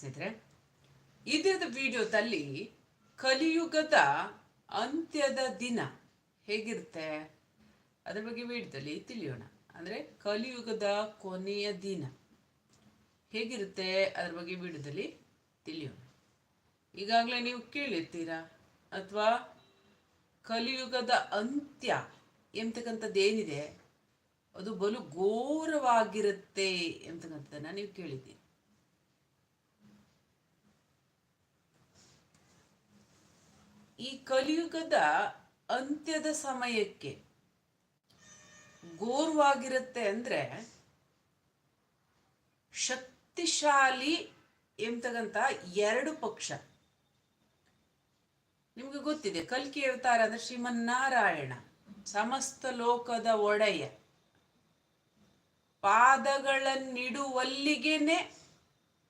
ಸ್ನೇಹಿತರೆ, ಇದ್ರದ ವಿಡಿಯೋದಲ್ಲಿ ಕಲಿಯುಗದ ಅಂತ್ಯದ ದಿನ ಹೇಗಿರುತ್ತೆ? ಅದ್ರ ಬಗ್ಗೆ ವಿಡಿಯೋದಲ್ಲಿ ತಿಳಿಯೋಣ. ಅಂದರೆ ಕಲಿಯುಗದ ಕೊನೆಯ ದಿನ ಹೇಗಿರುತ್ತೆ? ಅದ್ರ ಬಗ್ಗೆ ವಿಡಿಯೋದಲ್ಲಿ ತಿಳಿಯೋಣ. ಈಗಾಗಲೇ ನೀವು ಕೇಳಿರ್ತೀರಾ? ಅಥವಾ ಕಲಿಯುಗದ ಅಂತ್ಯ ಎಂತಕ್ಕಂಥದ್ದು ಏನಿದೆ? ಅದು ಬಲು ಘೋರವಾಗಿರುತ್ತೆ ಎಂತಕ್ಕಂಥದ್ದನ್ನ ನೀವು ಕೇಳಿದ್ದೀರಿ. ಈ ಕಲಿಯುಗದ ಅಂತ್ಯದ ಸಮಯಕ್ಕೆ ಗೋರ್ವಾಗಿರುತ್ತೆ ಅಂದ್ರೆ ಶಕ್ತಿಶಾಲಿ ಎಂತಕ್ಕಂಥ ಎರಡು ಪಕ್ಷ. ನಿಮಗೆ ಗೊತ್ತಿದೆ, ಕಲ್ಕಿ ಅವತಾರ ಅಂದ್ರೆ ಶ್ರೀಮನ್ನಾರಾಯಣ, ಸಮಸ್ತ ಲೋಕದ ಒಡೆಯ. ಪಾದಗಳನ್ನಿಡುವಲ್ಲಿಗೆನೆ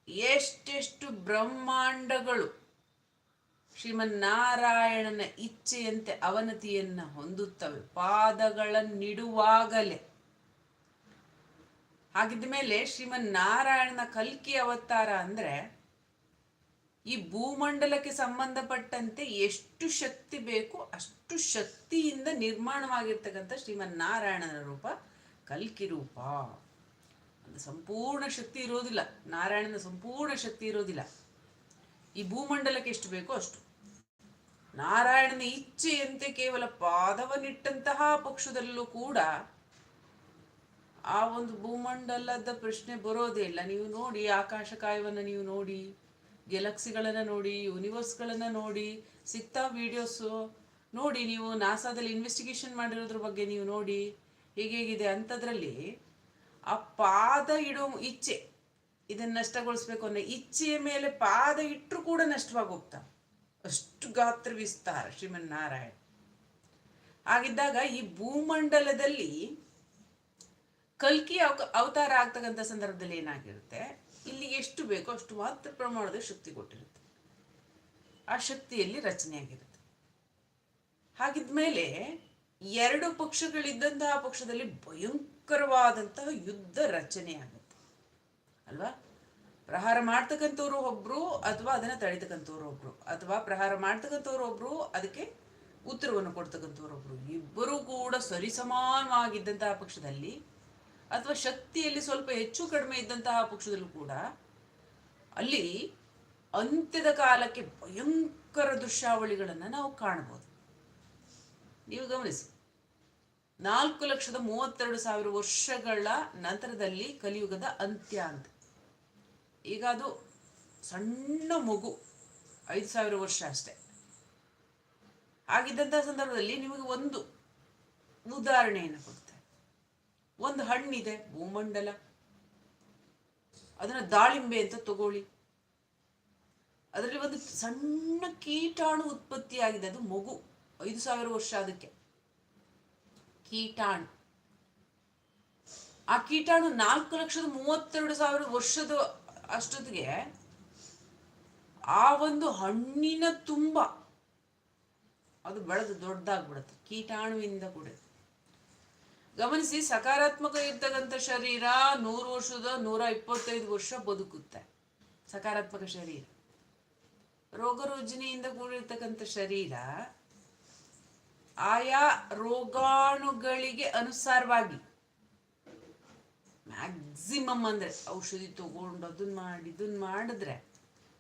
ಎಷ್ಟೆಷ್ಟು ಬ್ರಹ್ಮಾಂಡಗಳು. ಶ್ರೀಮನ್ನಾರಾಯಣನ ಇಚ್ಛೆಯಂತೆ ಅವನತಿಯನ್ನ ಹೊಂದುತ್ತವೆ. ಪಾದಗಳನ್ನಿಡುವಾಗಲೇ. ಹಾಗಿದ್ದ ಮೇಲೆ ಶ್ರೀಮನ್ನಾರಾಯಣನ ಕಲ್ಕಿ ಅವತಾರ ಅಂದ್ರೆ ಈ ಭೂಮಂಡಲಕ್ಕೆ ಸಂಬಂಧಪಟ್ಟಂತೆ ಎಷ್ಟು ಶಕ್ತಿ ಬೇಕು ಅಷ್ಟು ಶಕ್ತಿಯಿಂದ ನಿರ್ಮಾಣವಾಗಿರ್ತಕ್ಕಂಥ ಶ್ರೀಮನ್ನಾರಾಯಣನ ರೂಪ ಕಲ್ಕಿ ರೂಪ. ಸಂಪೂರ್ಣ ಶಕ್ತಿ ಇರೋದಿಲ್ಲ. ನಾರಾಯಣನ ಸಂಪೂರ್ಣ ಶಕ್ತಿ ಇರೋದಿಲ್ಲ. ಈ ಭೂಮಂಡಲಕ್ಕೆ ಎಷ್ಟು ಬೇಕೋ ಅಷ್ಟು. ನಾರಾಯಣನ ಇಚ್ಛೆಯಂತೆ ಕೇವಲ ಪಾದವನ್ನಿಟ್ಟಂತಹ ಪಕ್ಷದಲ್ಲೂ ಕೂಡ ಆ ಒಂದು ಭೂಮಂಡಲದ ಪ್ರಶ್ನೆ ಬರೋದೇ ಇಲ್ಲ. ನೀವು ನೋಡಿ ಆಕಾಶಕಾಯವನ್ನು ನೀವು ನೋಡಿ, ಗೆಲಕ್ಸಿಗಳನ್ನು ನೋಡಿ, ಯೂನಿವರ್ಸ್ಗಳನ್ನು ನೋಡಿ ಸಿಗ್ತಾ ವಿಡಿಯೋಸು ನೋಡಿ, ನೀವು ನಾಸಾದಲ್ಲಿ ಇನ್ವೆಸ್ಟಿಗೇಷನ್ ಮಾಡಿರೋದ್ರ ಬಗ್ಗೆ ನೀವು ನೋಡಿ ಹೇಗೇಗಿದೆ ಅಂಥದ್ರಲ್ಲಿ ಆ ಪಾದ ಇಡೋ ಇಚ್ಛೆ ಇದನ್ನ ನಷ್ಟಗೊಳಿಸ್ಬೇಕು ಅನ್ನೋ ಇಚ್ಛೆಯ ಮೇಲೆ ಪಾದ ಇಟ್ಟರು ಕೂಡ ನಷ್ಟವಾಗಿ ಹೋಗ್ತಾ ಅಷ್ಟು ಗಾತ್ರ ವಿಸ್ತಾರ ಶ್ರೀಮನ್ನಾರಾಯಣ. ಹಾಗಿದ್ದಾಗ ಈ ಭೂಮಂಡಲದಲ್ಲಿ ಕಲ್ಕಿ ಅವತಾರ ಆಗ್ತಕ್ಕಂಥ ಸಂದರ್ಭದಲ್ಲಿ ಏನಾಗಿರುತ್ತೆ? ಇಲ್ಲಿ ಎಷ್ಟು ಬೇಕೋ ಅಷ್ಟು ಮಾತ್ರ ಪ್ರಮಾಣದ ಶಕ್ತಿ ಕೊಟ್ಟಿರುತ್ತೆ. ಆ ಶಕ್ತಿಯಲ್ಲಿ ರಚನೆಯಾಗಿರುತ್ತೆ. ಹಾಗಿದ್ಮೇಲೆ ಎರಡು ಪಕ್ಷಗಳಿದ್ದಂತಹ ಪಕ್ಷದಲ್ಲಿ ಭಯಂಕರವಾದಂತಹ ಯುದ್ಧ ರಚನೆ ಆಗುತ್ತೆ ಅಲ್ವಾ? ಪ್ರಹಾರ ಮಾಡ್ತಕ್ಕಂಥವ್ರು ಒಬ್ರು ಅಥವಾ ಅದನ್ನ ತಡಿತಕ್ಕಂಥವ್ರು ಒಬ್ರು. ಅಥವಾ ಪ್ರಹಾರ ಮಾಡ್ತಕ್ಕಂಥವ್ರು ಒಬ್ರು, ಅದಕ್ಕೆ ಉತ್ತರವನ್ನು ಕೊಡ್ತಕ್ಕಂಥವ್ರು ಒಬ್ರು. ಇಬ್ಬರು ಕೂಡ ಸರಿಸಮಾನವಾಗಿದ್ದಂತಹ ಪಕ್ಷದಲ್ಲಿ ಅಥವಾ ಶಕ್ತಿಯಲ್ಲಿ ಸ್ವಲ್ಪ ಹೆಚ್ಚು ಕಡಿಮೆ ಇದ್ದಂತಹ ಪಕ್ಷದಲ್ಲೂ ಕೂಡ ಅಲ್ಲಿ ಅಂತ್ಯದ ಕಾಲಕ್ಕೆ ಭಯಂಕರ ದೃಶ್ಯಾವಳಿಗಳನ್ನು ನಾವು ಕಾಣಬಹುದು ನೀವು ಗಮನಿಸಿ. ನಾಲ್ಕು ಲಕ್ಷದ ಮೂವತ್ತೆರಡು ಸಾವಿರ ವರ್ಷಗಳ ನಂತರದಲ್ಲಿ ಕಲಿಯುಗದ ಅಂತ್ಯ ಅಂತ. ಈಗ ಅದು ಸಣ್ಣ ಮಗು, ಐದು ಸಾವಿರ ವರ್ಷ ಅಷ್ಟೆ. ಆಗಿದ್ದಂತಹ ಸಂದರ್ಭದಲ್ಲಿ ನಿಮಗೆ ಒಂದು ಉದಾಹರಣೆಯನ್ನು ಕೊಡ್ತಾರೆ ಒಂದು ಹಣ್ಣಿದೆ, ಭೂಮಂಡಲ. ಅದನ್ನ ದಾಳಿಂಬೆ ಅಂತ ತಗೊಳ್ಳಿ. ಅದರಲ್ಲಿ ಒಂದು ಸಣ್ಣ ಕೀಟಾಣು ಉತ್ಪತ್ತಿ ಆಗಿದೆ ಅದು ಮಗು, ಐದು ಸಾವಿರ ವರ್ಷ ಅದಕ್ಕೆ. ಕೀಟಾಣು. ಆ ಕೀಟಾಣು ನಾಲ್ಕು ಲಕ್ಷದ ಮೂವತ್ತೆರಡು ಸಾವಿರ ವರ್ಷದ ಅಷ್ಟೊತ್ತಿಗೆ ಆ ಒಂದು ಹಣ್ಣಿನ ತುಂಬ, ಅದು ಬೆಳೆದು ದೊಡ್ಡದಾಗ್ಬಿಡುತ್ತೆ ಕೀಟಾಣುವಿಂದ ಕೂಡ ಗಮನಿಸಿ, ಸಕಾರಾತ್ಮಕ ಇರ್ತಕ್ಕಂಥ ಶರೀರ ನೂರು ವರ್ಷದ ನೂರ ಇಪ್ಪತ್ತೈದು ವರ್ಷ ಬದುಕುತ್ತೆ. ಸಕಾರಾತ್ಮಕ ಶರೀರ. ರೋಗ ರುಜಿನಿಯಿಂದ ಕೂಡಿರ್ತಕ್ಕಂಥ ಶರೀರ ಆಯಾ ರೋಗಾಣುಗಳಿಗೆ ಅನುಸಾರವಾಗಿ ಮ್ಯಾಕ್ಸಿಮಮ್ ಅಂದರೆ ಔಷಧಿ ತೊಗೊಂಡು ಅದನ್ನ ಮಾಡಿ ಇದನ್ನ ಮಾಡಿದ್ರೆ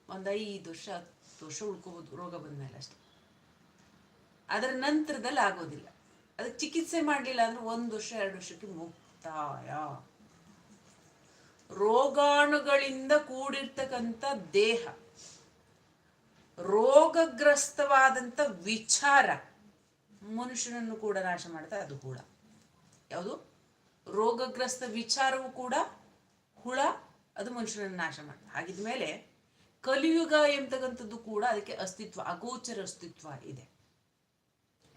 ಒಂದು ಐದು ವರ್ಷ, ಹತ್ತು ವರ್ಷ ಉಳ್ಕೋಬೋದು, ರೋಗ ಬಂದ್ಮೇಲೆ ಅಷ್ಟೆ. ಅದರ ನಂತರದಲ್ಲಿ ಆಗೋದಿಲ್ಲ. ಅದಕ್ಕೆ ಚಿಕಿತ್ಸೆ ಮಾಡಲಿಲ್ಲ ಅಂದ್ರೆ ಒಂದು ವರ್ಷ, ಎರಡು ವರ್ಷಕ್ಕೆ ಮುಕ್ತಾಯ. ರೋಗಾಣುಗಳಿಂದ ಕೂಡಿರ್ತಕ್ಕಂಥ ದೇಹ, ರೋಗಗ್ರಸ್ತವಾದಂಥ ವಿಚಾರ ಮನುಷ್ಯನನ್ನು ಕೂಡ ನಾಶ ಮಾಡುತ್ತೆ ಅದು ಕೂಡ. ಯಾವುದು? ರೋಗಗ್ರಸ್ತ ವಿಚಾರವೂ ಕೂಡ ಹುಳ, ಅದು ಮನುಷ್ಯನನ್ನು ನಾಶ ಮಾಡ್ತದೆ. ಹಾಗಿದ ಮೇಲೆ ಕಲಿಯುಗ ಎಂತಕ್ಕಂಥದ್ದು ಕೂಡ ಅದಕ್ಕೆ ಅಸ್ತಿತ್ವ, ಅಗೋಚರ ಅಸ್ತಿತ್ವ ಇದೆ.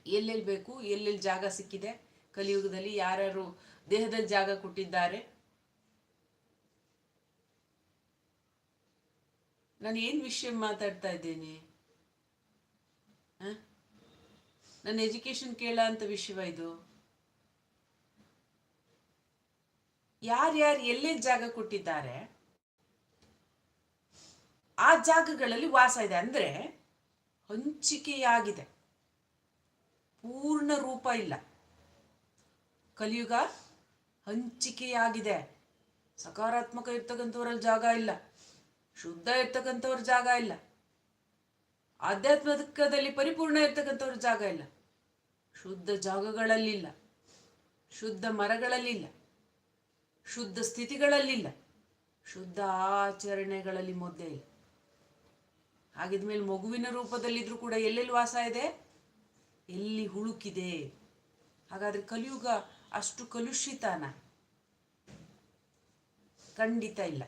ಎಲ್ಲೆಲ್ಲಿ ಬೇಕು, ಎಲ್ಲೆಲ್ಲಿ ಜಾಗ ಸಿಕ್ಕಿದೆ, ಕಲಿಯುಗದಲ್ಲಿ ಯಾರ್ಯಾರು ದೇಹದಲ್ಲಿ ಜಾಗ ಕೊಟ್ಟಿದ್ದಾರೆ. ನಾನು ಏನು ವಿಷಯ ಮಾತಾಡ್ತಾ ಇದ್ದೇನೆ? ನನ್ನ ಎಜುಕೇಶನ್ ಕೇಳ ಅಂತ ವಿಷಯವ ಇದು. ಯಾರ್ಯಾರು ಎಲ್ಲೆಲ್ಲಿ ಜಾಗ ಕೊಟ್ಟಿದ್ದಾರೆ, ಆ ಜಾಗಗಳಲ್ಲಿ ವಾಸ ಇದೆ. ಅಂದ್ರೆ ಹಂಚಿಕೆಯಾಗಿದೆ. ಪೂರ್ಣ ರೂಪ ಇಲ್ಲ. ಕಲಿಯುಗ ಹಂಚಿಕೆಯಾಗಿದೆ. ಸಕಾರಾತ್ಮಕ ಇರ್ತಕ್ಕಂಥವ್ರಲ್ಲಿ ಜಾಗ ಇಲ್ಲ. ಶುದ್ಧ ಇರ್ತಕ್ಕಂಥವ್ರ ಜಾಗ ಇಲ್ಲ. ಆಧ್ಯಾತ್ಮಿಕದಲ್ಲಿ ಪರಿಪೂರ್ಣ ಇರ್ತಕ್ಕಂಥವ್ರ ಜಾಗ ಇಲ್ಲ. ಶುದ್ಧ ಜಾಗಗಳಲ್ಲಿಲ್ಲ. ಶುದ್ಧ ಮರಗಳಲ್ಲಿಲ್ಲ. ಶುದ್ಧ ಸ್ಥಿತಿಗಳಲ್ಲಿಲ್ಲ. ಶುದ್ಧ ಆಚರಣೆಗಳಲ್ಲಿ ಮುದ್ದೆ ಇಲ್ಲ. ಹಾಗಿದ್ಮೇಲೆ ಮಗುವಿನ ರೂಪದಲ್ಲಿದ್ರೂ ಕೂಡ ಎಲ್ಲೆಲ್ಲಿ ವಾಸ ಇದೆ? ಎಲ್ಲಿ ಹುಳುಕಿದೆ? ಹಾಗಾದ್ರೆ ಕಲಿಯುಗ ಅಷ್ಟು ಕಲುಷಿತನ? ಖಂಡಿತ ಇಲ್ಲ.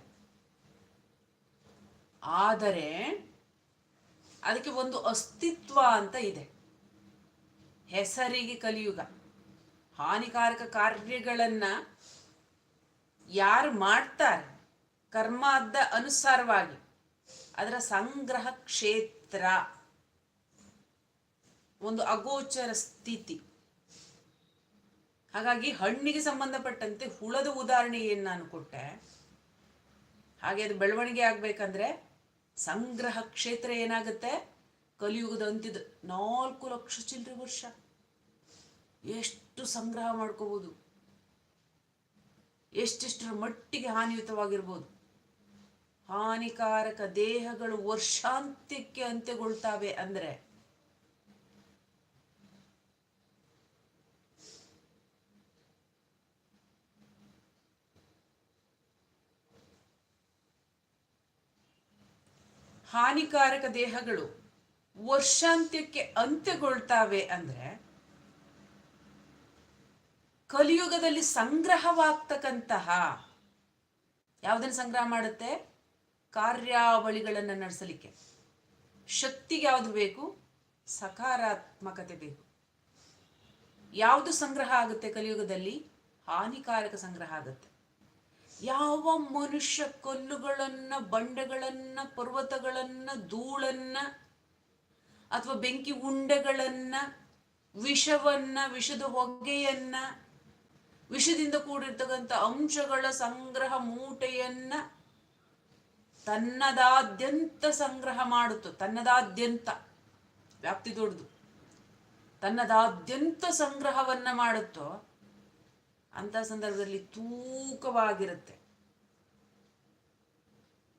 ಆದರೆ ಅದಕ್ಕೆ ಒಂದು ಅಸ್ತಿತ್ವ ಅಂತ ಇದೆ. ಹೆಸರಿಗೆ ಕಲಿಯುಗ. ಹಾನಿಕಾರಕ ಕಾರ್ಯಗಳನ್ನ ಯಾರು ಮಾಡ್ತಾರೆ ಕರ್ಮದ ಅನುಸಾರವಾಗಿ ಅದರ ಸಂಗ್ರಹ ಕ್ಷೇತ್ರ. ಒಂದು ಅಗೋಚರ ಸ್ಥಿತಿ. ಹಾಗಾಗಿ ಹಣ್ಣಿಗೆ ಸಂಬಂಧಪಟ್ಟಂತೆ ಹುಳದ ಉದಾಹರಣೆ ಏನು ನಾನು ಕೊಟ್ಟೆ. ಹಾಗೆ ಅದು ಬೆಳವಣಿಗೆ ಆಗ್ಬೇಕಂದ್ರೆ ಸಂಗ್ರಹ ಕ್ಷೇತ್ರ ಏನಾಗುತ್ತೆ? ಕಲಿಯುಗದ ಅಂತ್ಯದ ನಾಲ್ಕು ಲಕ್ಷ ಚಿಲ್ಲರೆ ವರ್ಷ. ಎಷ್ಟು ಸಂಗ್ರಹ ಮಾಡ್ಕೋಬಹುದು ಎಷ್ಟೆಷ್ಟರ ಮಟ್ಟಿಗೆ ಹಾನಿಯುತವಾಗಿರ್ಬೋದು. ಹಾನಿಕಾರಕ ದೇಹಗಳು ವರ್ಷಾಂತ್ಯಕ್ಕೆ ಅಂತ್ಯಗೊಳ್ತಾವೆ ಅಂದ್ರೆ ಹಾನಿಕಾರಕ ದೇಹಗಳು ವರ್ಷಾಂತ್ಯಕ್ಕೆ ಅಂತ್ಯಗೊಳ್ತಾವೆ ಅಂದ್ರೆ ಕಲಿಯುಗದಲ್ಲಿ ಸಂಗ್ರಹವಾಗ್ತಕ್ಕಂತಹ ಯಾವುದನ್ನು ಸಂಗ್ರಹ ಮಾಡುತ್ತೆ? ಕಾರ್ಯಾವಳಿಗಳನ್ನು ನಡೆಸಲಿಕ್ಕೆ. ಶಕ್ತಿಗೆ ಯಾವುದು ಬೇಕು? ಸಕಾರಾತ್ಮಕತೆ ಬೇಕು. ಯಾವುದು ಸಂಗ್ರಹ ಆಗುತ್ತೆ ಕಲಿಯುಗದಲ್ಲಿ? ಹಾನಿಕಾರಕ ಸಂಗ್ರಹ ಆಗುತ್ತೆ. ಯಾವ ಮನುಷ್ಯ ಕಲ್ಲುಗಳನ್ನ, ಬಂಡೆಗಳನ್ನ, ಪರ್ವತಗಳನ್ನ, ಧೂಳನ್ನ ಅಥವಾ ಬೆಂಕಿ ಉಂಡೆಗಳನ್ನ, ವಿಷವನ್ನ, ವಿಷದ ಹೊಗೆಯನ್ನ ವಿಷದಿಂದ ಕೂಡಿರ್ತಕ್ಕಂಥ ಅಂಶಗಳ ಸಂಗ್ರಹ ಮೂಟೆಯನ್ನ ತನ್ನದಾದ್ಯಂತ ಸಂಗ್ರಹ ಮಾಡುತ್ತು. ತನ್ನದಾದ್ಯಂತ. ವ್ಯಾಪ್ತಿ ದೊಡ್ಡದು. ತನ್ನದಾದ್ಯಂತ ಸಂಗ್ರಹವನ್ನ ಮಾಡುತ್ತೋ ಅಂತ ಸಂದರ್ಭದಲ್ಲಿ ತೂಕವಾಗಿರುತ್ತೆ.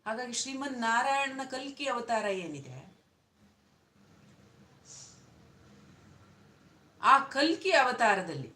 ಹಾಗಾಗಿ ಶ್ರೀಮನ್ ನಾರಾಯಣನ ಕಲ್ಕಿ ಅವತಾರ ಏನಿದೆ? ಆ ಕಲ್ಕಿ ಅವತಾರದಲ್ಲಿ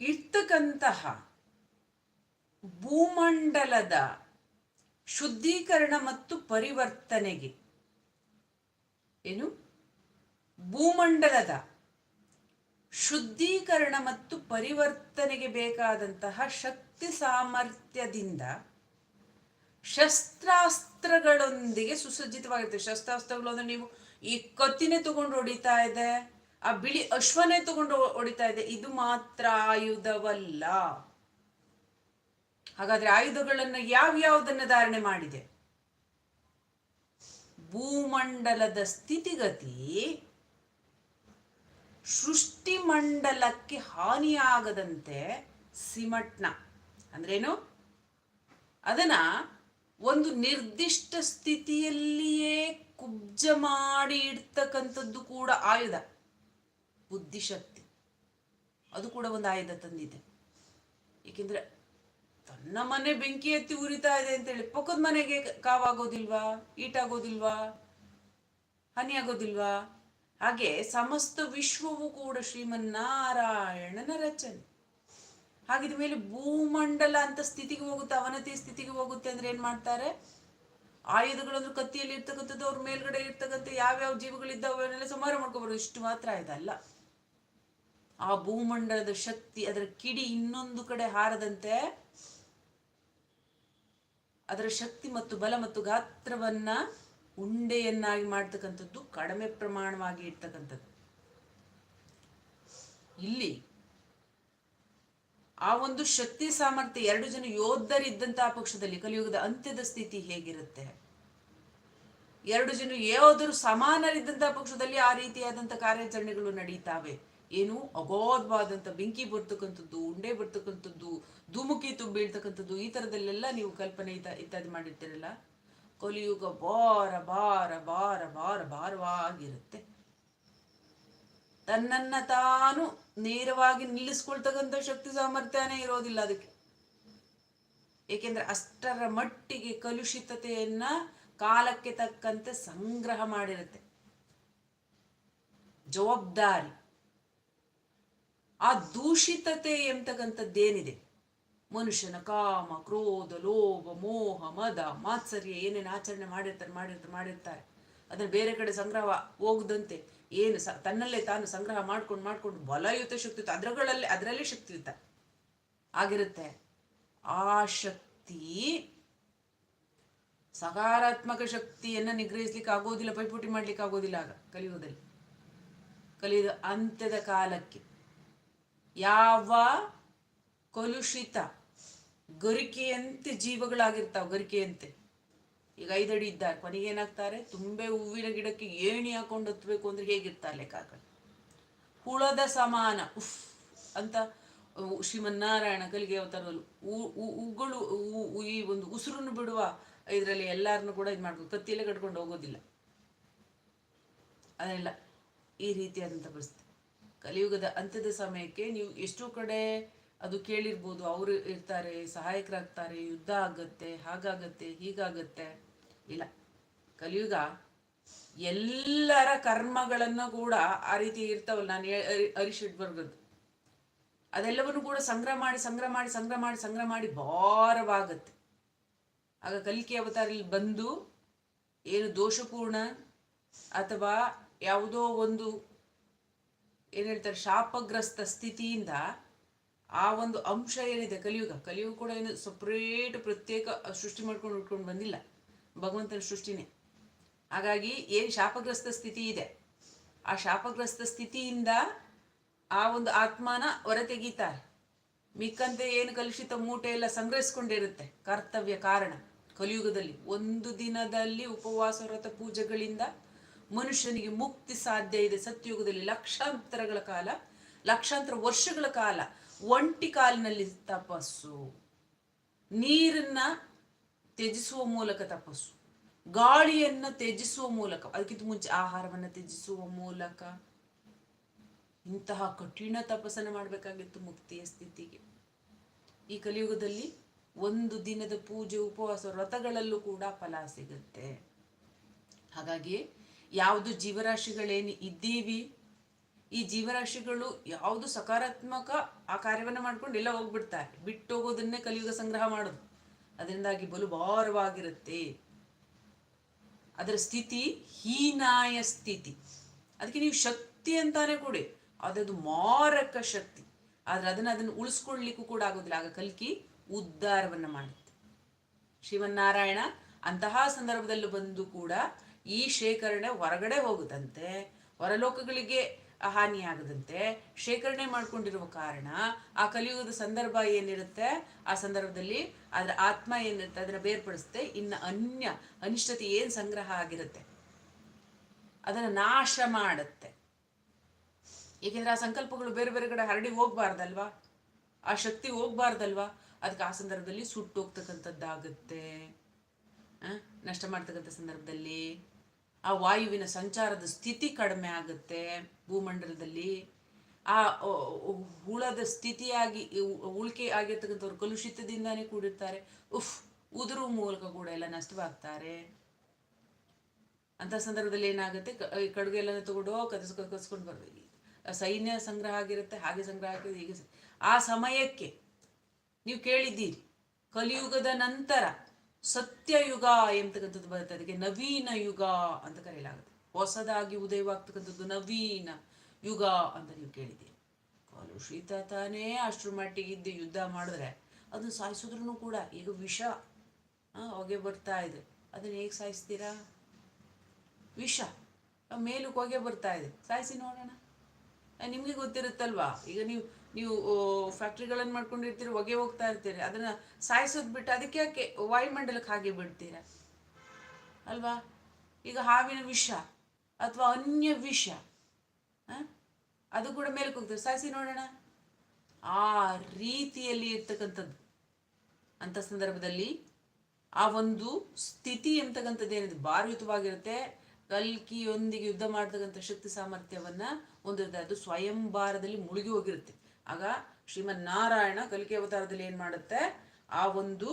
ಇರ್ತಕ್ಕಂತಹ ಭೂಮಂಡಲದ ಶುದ್ಧೀಕರಣ ಮತ್ತು ಪರಿವರ್ತನೆಗೆ ಏನು? ಭೂಮಂಡಲದ ಶುದ್ಧೀಕರಣ ಮತ್ತು ಪರಿವರ್ತನೆಗೆ ಬೇಕಾದಂತಹ ಶಕ್ತಿ ಸಾಮರ್ಥ್ಯದಿಂದ ಶಸ್ತ್ರಾಸ್ತ್ರಗಳೊಂದಿಗೆ ಸುಸಜ್ಜಿತವಾಗಿರ್ತದೆ ಶಸ್ತ್ರಾಸ್ತ್ರಗಳು ಅಂದರೆ ನೀವು ಈ ಕತ್ತಿನೇ ತಗೊಂಡು ಹೊಡಿತಾ ಇದೆ. ಆ ಬಿಳಿ ಅಶ್ವನೇ ತಗೊಂಡು ಹೊಡಿತಾ ಇದೆ. ಇದು ಮಾತ್ರ ಆಯುಧವಲ್ಲ. ಹಾಗಾದ್ರೆ ಆಯುಧಗಳನ್ನು ಯಾವ್ಯಾವುದನ್ನ ಧಾರಣೆ ಮಾಡಿದೆ? ಭೂಮಂಡಲದ ಸ್ಥಿತಿಗತಿ ಸೃಷ್ಟಿ ಮಂಡಲಕ್ಕೆ ಹಾನಿಯಾಗದಂತೆ ಸಿಮಟ್ನ. ಅಂದ್ರೇನು? ಅದನ್ನ ಒಂದು ನಿರ್ದಿಷ್ಟ ಸ್ಥಿತಿಯಲ್ಲಿಯೇ ಕುಬ್ಜ ಮಾಡಿ ಇಡ್ತಕ್ಕಂಥದ್ದು ಕೂಡ ಆಯುಧ. ಬುದ್ಧಿಶಕ್ತಿ. ಅದು ಕೂಡ ಒಂದು ಆಯುಧ ತಂದಿದೆ. ಏಕೆಂದ್ರೆ ತನ್ನ ಮನೆ ಬೆಂಕಿ ಎತ್ತಿ ಉರಿತಾ ಇದೆ ಅಂತೇಳಿ, ಪಕ್ಕದ ಮನೆಗೆ ಕಾವಾಗೋದಿಲ್ವಾ, ಈಟಾಗೋದಿಲ್ವಾ ಹನಿ ಆಗೋದಿಲ್ವಾ ಹಾಗೆ ಸಮಸ್ತ ವಿಶ್ವವೂ ಕೂಡ ಶ್ರೀಮನ್ನಾರಾಯಣನ ರಚನೆ. ಹಾಗಿದ ಮೇಲೆ ಭೂಮಂಡಲ ಅಂತ ಸ್ಥಿತಿಗೆ ಹೋಗುತ್ತೆ, ಅವನತಿ ಸ್ಥಿತಿಗೆ ಹೋಗುತ್ತೆ ಅಂದ್ರೆ ಏನ್ ಮಾಡ್ತಾರೆ? ಆಯುಧಗಳಂದ್ರೆ ಕತ್ತಿಯಲ್ಲಿ ಇರ್ತಕ್ಕಂಥದ್ದು, ಅವ್ರ ಮೇಲ್ಗಡೆ ಇರ್ತಕ್ಕಂಥ ಯಾವ್ಯಾವ ಜೀವಗಳಿದ್ದಾವೆ ಅವನ್ನೆಲ್ಲ ಸಂಹಾರ ಮಾಡ್ಕೊಬಾರ್ದು. ಇಷ್ಟು ಮಾತ್ರ ಇದಲ್ಲ. ಆ ಭೂಮಂಡಲದ ಶಕ್ತಿ ಅದರ ಕಿಡಿ ಇನ್ನೊಂದು ಕಡೆ ಹಾರದಂತೆ ಅದರ ಶಕ್ತಿ ಮತ್ತು ಬಲ ಮತ್ತು ಗಾತ್ರವನ್ನ ಉಂಡೆಯನ್ನಾಗಿ ಮಾಡ್ತಕ್ಕಂಥದ್ದು ಕಡಿಮೆ ಪ್ರಮಾಣವಾಗಿ ಇರ್ತಕ್ಕಂಥದ್ದು. ಇಲ್ಲಿ ಆ ಒಂದು ಶಕ್ತಿ ಸಾಮರ್ಥ್ಯ ಎರಡು ಜನ ಯೋಧರಿದ್ದಂತಹ ಪಕ್ಷದಲ್ಲಿ ಕಲಿಯುಗದ ಅಂತ್ಯದ ಸ್ಥಿತಿ ಹೇಗಿರುತ್ತೆ? ಎರಡು ಜನ ಯೋಧರು ಸಮಾನರಿದ್ದಂತಹ ಪಕ್ಷದಲ್ಲಿ ಆ ರೀತಿಯಾದಂತಹ ಕಾರ್ಯಾಚರಣೆಗಳು ನಡೀತಾವೆ. ಏನು ಅಗಾಧವಾದಂಥ ಬೆಂಕಿ ಬರ್ತಕ್ಕಂಥದ್ದು, ಉಂಡೆ ಬರ್ತಕ್ಕಂಥದ್ದು, ಧುಮುಕಿ ಬೀಳ್ತಕ್ಕಂಥದ್ದು ಈ ತರದಲ್ಲೆಲ್ಲ ನೀವು ಕಲ್ಪನೆ ಇತ- ಇತ್ಯಾದಿ ಮಾಡಿರ್ತೀರಲ್ಲ? ಕಲಿಯುಗ ಭಾರ ಭಾರ ಭಾರ ಭಾರ ಭಾರವಾಗಿರುತ್ತೆ. ತನ್ನನ್ನ ತಾನು ನೇರವಾಗಿ ನಿಲ್ಲಿಸ್ಕೊಳ್ತಕ್ಕಂಥ ಶಕ್ತಿ ಸಾಮರ್ಥ್ಯನೇ ಇರೋದಿಲ್ಲ ಅದಕ್ಕೆ. ಏಕೆಂದ್ರೆ ಅಷ್ಟರ ಮಟ್ಟಿಗೆ ಕಲುಷಿತತೆಯನ್ನ ಕಾಲಕ್ಕೆ ತಕ್ಕಂತೆ ಸಂಗ್ರಹ ಮಾಡಿರುತ್ತೆ. ಜವಾಬ್ದಾರಿ. ಆ ದೂಷಿತತೆ ಎಂತಕ್ಕಂಥದ್ದೇನಿದೆ? ಮನುಷ್ಯನ ಕಾಮ, ಕ್ರೋಧ, ಲೋಭ, ಮೋಹ, ಮದ, ಮಾತ್ಸರ್ಯ ಏನೇನು ಆಚರಣೆ ಮಾಡಿರ್ತಾರೆ ಮಾಡಿರ್ತಾರೆ ಮಾಡಿರ್ತಾರೆ. ಅದನ್ನು ಬೇರೆ ಕಡೆ ಸಂಗ್ರಹ ಹೋಗದಂತೆ. ಏನು ಸ, ತನ್ನಲ್ಲೇ ತಾನು ಸಂಗ್ರಹ ಮಾಡ್ಕೊಂಡು ಮಾಡ್ಕೊಂಡು ಬಲಯುತ ಶಕ್ತಿಯುತ ಅದ್ರಗಳಲ್ಲಿ, ಅದರಲ್ಲೇ ಶಕ್ತಿಯುತ ಆಗಿರುತ್ತೆ. ಆ ಶಕ್ತಿ ಸಕಾರಾತ್ಮಕ ಶಕ್ತಿಯನ್ನ ನಿಗ್ರಹಿಸ್ಲಿಕ್ಕೆ ಆಗೋದಿಲ್ಲ, ಪೈಪೋಟಿ ಮಾಡ್ಲಿಕ್ಕೆ ಆಗೋದಿಲ್ಲ ಆಗ ಕಲಿಯುವುದಲ್ಲಿ ಕಲಿಯುವ ಅಂತ್ಯದ ಕಾಲಕ್ಕೆ. ಯಾವ ಕಲುಷಿತ ಗರಿಕೆಯಂತೆ ಜೀವಗಳಾಗಿರ್ತಾವೆ, ಗರಿಕೆಯಂತೆ. ಈಗ ಐದಡಿ ಇದ್ದಾರೆ. ಕೊನೆಗೆ ಏನಾಗ್ತಾರೆ? ತುಂಬೆ ಹೂವಿನ ಗಿಡಕ್ಕೆ ಏಣಿ ಹಾಕೊಂಡು ಹತ್ತಬೇಕು ಅಂದ್ರೆ ಹೇಗಿರ್ತಾರೆ ಲೆಕ್ಕ ಹುಳದ ಸಮಾನ. ಉಫ್! ಅಂತ ಶ್ರೀಮನ್ನಾರಾಯಣ ಕಲಿಗೆ ಅವತಾರದಲ್ಲಿ ಉಗಳು ಈ ಒಂದು ಉಸಿರನ್ನು ಬಿಡುವ ಇದರಲ್ಲಿ ಎಲ್ಲಾರನ್ನು ಕೂಡ ಇದು ಮಾಡ್ಬೋದು. ಕತ್ತಿಯಲ್ಲೇ ಕಟ್ಕೊಂಡು ಹೋಗೋದಿಲ್ಲ. ಅದೆಲ್ಲ ಈ ರೀತಿಯಾದಂಥ ಪರಿಸ್ಥಿತಿ. ಕಲಿಯುಗದ ಅಂತ್ಯದ ಸಮಯಕ್ಕೆ ನೀವು ಎಷ್ಟೋ ಕಡೆ ಅದು ಕೇಳಿರ್ಬೋದು. ಅವರು ಇರ್ತಾರೆ, ಸಹಾಯಕರಾಗ್ತಾರೆ, ಯುದ್ಧ ಆಗತ್ತೆ, ಹಾಗಾಗತ್ತೆ, ಹೀಗಾಗತ್ತೆ. ಇಲ್ಲ. ಕಲಿಯುಗ ಎಲ್ಲರ ಕರ್ಮಗಳನ್ನು ಕೂಡ ಆ ರೀತಿ ಇರ್ತಾವಲ್ಲ, ನಾನು ಅರಿಶಿಟ್ ಬರ್ಗದ್ದು ಅದೆಲ್ಲವನ್ನು ಕೂಡ ಸಂಗ್ರಹ ಮಾಡಿ ಸಂಗ್ರಹ ಮಾಡಿ ಸಂಗ್ರಹ ಮಾಡಿ ಸಂಗ್ರಹ ಮಾಡಿ ಭಾರವಾಗತ್ತೆ. ಆಗ ಕಲಿಕೆ ಅವತಾರಲ್ಲಿ ಬಂದು ಏನು ದೋಷಪೂರ್ಣ ಅಥವಾ ಯಾವುದೋ ಒಂದು ಏನ್ ಹೇಳ್ತಾರೆ ಶಾಪಗ್ರಸ್ತ ಸ್ಥಿತಿಯಿಂದ ಆ ಒಂದು ಅಂಶ ಏನಿದೆ, ಕಲಿಯುಗ. ಕಲಿಯುಗ ಕೂಡ ಏನು ಸಪ್ರೇಟ್ ಪ್ರತ್ಯೇಕ ಸೃಷ್ಟಿ ಮಾಡ್ಕೊಂಡು ಉಟ್ಕೊಂಡು ಬಂದಿಲ್ಲ. ಭಗವಂತನ ಸೃಷ್ಟಿನೇ. ಹಾಗಾಗಿ ಏನು ಶಾಪಗ್ರಸ್ತ ಸ್ಥಿತಿ ಇದೆ? ಆ ಶಾಪಗ್ರಸ್ತ ಸ್ಥಿತಿಯಿಂದ ಆ ಒಂದು ಆತ್ಮನ ಹೊರತೆಗೀತಾರೆ. ಮಿಕ್ಕಂತೆ ಏನು ಕಲುಷಿತ ಮೂಟೆ ಎಲ್ಲ ಸಂಗ್ರಹಿಸ್ಕೊಂಡಿರುತ್ತೆ, ಕರ್ತವ್ಯ ಕಾರಣ ಕಲಿಯುಗದಲ್ಲಿ. ಒಂದು ದಿನದಲ್ಲಿ ಉಪವಾಸ, ವ್ರತ, ಪೂಜೆಗಳಿಂದ ಮನುಷ್ಯನಿಗೆ ಮುಕ್ತಿ ಸಾಧ್ಯ ಇದೆ ಸತ್ಯುಗದಲ್ಲಿ ಲಕ್ಷಾಂತರಗಳ ಕಾಲ, ಲಕ್ಷಾಂತರ ವರ್ಷಗಳ ಕಾಲ. ಒಂಟಿ ಕಾಲಿನಲ್ಲಿ ತಪಸ್ಸು. ನೀರನ್ನ ತ್ಯಜಿಸುವ ಮೂಲಕ ತಪಸ್ಸು. ಗಾಳಿಯನ್ನ ತ್ಯಜಿಸುವ ಮೂಲಕ. ಅದಕ್ಕಿಂತ ಮುಂಚೆ ಆಹಾರವನ್ನು ತ್ಯಜಿಸುವ ಮೂಲಕ. ಇಂತಹ ಕಠಿಣ ತಪಸ್ಸನ್ನು ಮಾಡಬೇಕಾಗಿತ್ತು ಮುಕ್ತಿಯ ಸ್ಥಿತಿಗೆ. ಈ ಕಲಿಯುಗದಲ್ಲಿ ಒಂದು ದಿನದ ಪೂಜೆ, ಉಪವಾಸ, ವ್ರತಗಳಲ್ಲೂ ಕೂಡ ಫಲ ಸಿಗುತ್ತೆ. ಹಾಗಾಗಿ ಯಾವುದು ಜೀವರಾಶಿಗಳೇನು ಇದ್ದೀವಿ? ಈ ಜೀವರಾಶಿಗಳು ಯಾವುದು ಸಕಾರಾತ್ಮಕ ಆ ಕಾರ್ಯವನ್ನು ಮಾಡ್ಕೊಂಡು ಎಲ್ಲ ಹೋಗ್ಬಿಡ್ತಾರೆ. ಬಿಟ್ಟು ಹೋಗೋದನ್ನೇ ಕಲಿಯುಗ ಸಂಗ್ರಹ ಮಾಡೋದು. ಅದರಿಂದಾಗಿ ಬಲು ಭಾರವಾಗಿರುತ್ತೆ ಅದರ ಸ್ಥಿತಿ ಹೀನಾಯ ಸ್ಥಿತಿ. ಅದಕ್ಕೆ ನೀವು ಶಕ್ತಿ ಅಂತಾನೆ ಕೊಡಿ. ಅದದು ಮಾರಕ ಶಕ್ತಿ. ಆದ್ರೆ ಅದನ್ನ ಅದನ್ನು ಉಳಿಸ್ಕೊಳ್ಳಿಕ್ಕೂ ಕೂಡ ಆಗೋದಿಲ್ಲ. ಆಗ ಕಲ್ಕಿ ಉದ್ಧಾರವನ್ನ ಮಾಡುತ್ತೆ. ಶಿವನಾರಾಯಣ ಅಂತಹ ಸಂದರ್ಭದಲ್ಲೂ ಬಂದು ಕೂಡ ಈ ಶೇಖರಣೆ ಹೊರಗಡೆ ಹೋಗದಂತೆ, ಹೊರಲೋಕಗಳಿಗೆ ಹಾನಿಯಾಗದಂತೆ ಶೇಖರಣೆ ಮಾಡ್ಕೊಂಡಿರುವ ಕಾರಣ ಆ ಕಲಿಯುಗದ ಸಂದರ್ಭ ಏನಿರುತ್ತೆ? ಆ ಸಂದರ್ಭದಲ್ಲಿ ಅದರ ಆತ್ಮ ಏನಿರುತ್ತೆ? ಅದನ್ನ ಬೇರ್ಪಡಿಸುತ್ತೆ. ಇನ್ನು ಅನ್ಯ ಅನಿಷ್ಟತೆ ಏನು ಸಂಗ್ರಹ ಆಗಿರುತ್ತೆ? ಅದನ್ನ ನಾಶ ಮಾಡುತ್ತೆ. ಏಕೆಂದ್ರೆ ಆ ಸಂಕಲ್ಪಗಳು ಬೇರೆ ಬೇರೆ ಕಡೆ ಹರಡಿ ಹೋಗ್ಬಾರ್ದಲ್ವಾ? ಆ ಶಕ್ತಿ ಹೋಗ್ಬಾರ್ದಲ್ವಾ? ಅದಕ್ಕೆ ಆ ಸಂದರ್ಭದಲ್ಲಿ ಸುಟ್ಟು ಹೋಗ್ತಕ್ಕಂಥದ್ದಾಗುತ್ತೆ ನಷ್ಟ ಮಾಡ್ತಕ್ಕಂಥ ಸಂದರ್ಭದಲ್ಲಿ. ಆ ವಾಯುವಿನ ಸಂಚಾರದ ಸ್ಥಿತಿ ಕಡಿಮೆ ಆಗುತ್ತೆ ಭೂಮಂಡಲದಲ್ಲಿ. ಆ ಹುಳದ ಸ್ಥಿತಿಯಾಗಿ ಉಳಿಕೆ ಆಗಿರ್ತಕ್ಕಂಥವ್ರು ಕಲುಷಿತದಿಂದಾನೇ ಕೂಡಿರ್ತಾರೆ. ಉಫ್, ಉದುರು ಮೂಲಕ ಕೂಡ ಎಲ್ಲ ನಷ್ಟವಾಗ್ತಾರೆ. ಅಂತ ಸಂದರ್ಭದಲ್ಲಿ ಏನಾಗುತ್ತೆ? ಕಡುಗೆ ಎಲ್ಲ ತಗೊಂಡು ಕದಸ್ ಕದಸ್ಕೊಂಡು ಬರ್ಬೇಕು ಸೈನ್ಯ ಸಂಗ್ರಹ ಆಗಿರುತ್ತೆ, ಹಾಗೆ ಸಂಗ್ರಹ ಆಗಿರುತ್ತೆ, ಹೀಗೆ ಆ ಸಮಯಕ್ಕೆ ನೀವು ಕೇಳಿದ್ದೀರಿ, ಕಲಿಯುಗದ ನಂತರ ಸತ್ಯಯುಗ ಎಂತಕ್ಕಂಥದ್ದು ಬರುತ್ತೆ? ಅದಕ್ಕೆ ನವೀನ ಯುಗ ಅಂತ ಕರೆಯಲಾಗುತ್ತೆ. ಹೊಸದಾಗಿ ಉದಯವಾಗ್ತಕ್ಕಂಥದ್ದು ನವೀನ ಯುಗ ಅಂತ ನೀವು ಕೇಳಿದ್ದೀರಿ. ಕಲುಷಿತ ತಾನೇ ಅಷ್ಟ್ರ ಮಟ್ಟಿಗೆ ಇದ್ದು ಯುದ್ಧ ಮಾಡಿದ್ರೆ ಅದನ್ನ ಸಾಯಿಸಿದ್ರು ಕೂಡ ಈಗ ವಿಷ ಹೊಗೆ ಬರ್ತಾ ಇದೆ. ಅದನ್ನ ಹೇಗೆ ಸಾಯಿಸ್ತೀರಾ? ವಿಷ. ಮೇಲಕ್ಕೆ ಹೊಗೆ ಬರ್ತಾ ಇದೆ. ಸಾಯಿಸಿ ನೋಡೋಣ. ನಿಮ್ಗೆ ಗೊತ್ತಿರುತ್ತಲ್ವಾ? ಈಗ ನೀವು ನೀವು ಫ್ಯಾಕ್ಟ್ರಿಗಳನ್ನು ಮಾಡ್ಕೊಂಡಿರ್ತೀರಿ, ಹೊಗೆ ಹೋಗ್ತಾ ಇರ್ತೀರಿ, ಅದನ್ನ ಸಾಯಿಸೋದು ಬಿಟ್ಟು ಅದಕ್ಕೆ ಯಾಕೆ ವಾಯುಮಂಡಲಕ್ಕೆ ಹಾಗೆ ಬಿಡ್ತೀರ? ಅಲ್ವಾ? ಈಗ ಹಾವಿನ ವಿಷ ಅಥವಾ ಅನ್ಯ ವಿಷ? ಅದು ಕೂಡ ಮೇಲಕ್ಕೆ ಹೋಗ್ತದೆ. ಸಾಯಿಸಿ ನೋಡೋಣ. ಆ ರೀತಿಯಲ್ಲಿ ಇರ್ತಕ್ಕಂಥದ್ದು. ಅಂತ ಸಂದರ್ಭದಲ್ಲಿ ಆ ಒಂದು ಸ್ಥಿತಿ ಎಂತಕ್ಕಂಥದ್ದು ಏನಿದೆ? ಭಾರಯುತವಾಗಿರುತ್ತೆ ಕಲ್ಕಿಯೊಂದಿಗೆ ಯುದ್ಧ ಮಾಡ್ತಕ್ಕಂಥ ಶಕ್ತಿ ಸಾಮರ್ಥ್ಯವನ್ನ ಹೊಂದಿರುತ್ತೆ. ಅದು ಸ್ವಯಂ ಭಾರದಲ್ಲಿ ಮುಳುಗಿ ಹೋಗಿರುತ್ತೆ. ಆಗ ಶ್ರೀಮನ್ ನಾರಾಯಣ ಕಲಿಕೆ ಅವತಾರದಲ್ಲಿ ಏನ್ ಮಾಡುತ್ತೆ? ಆ ಒಂದು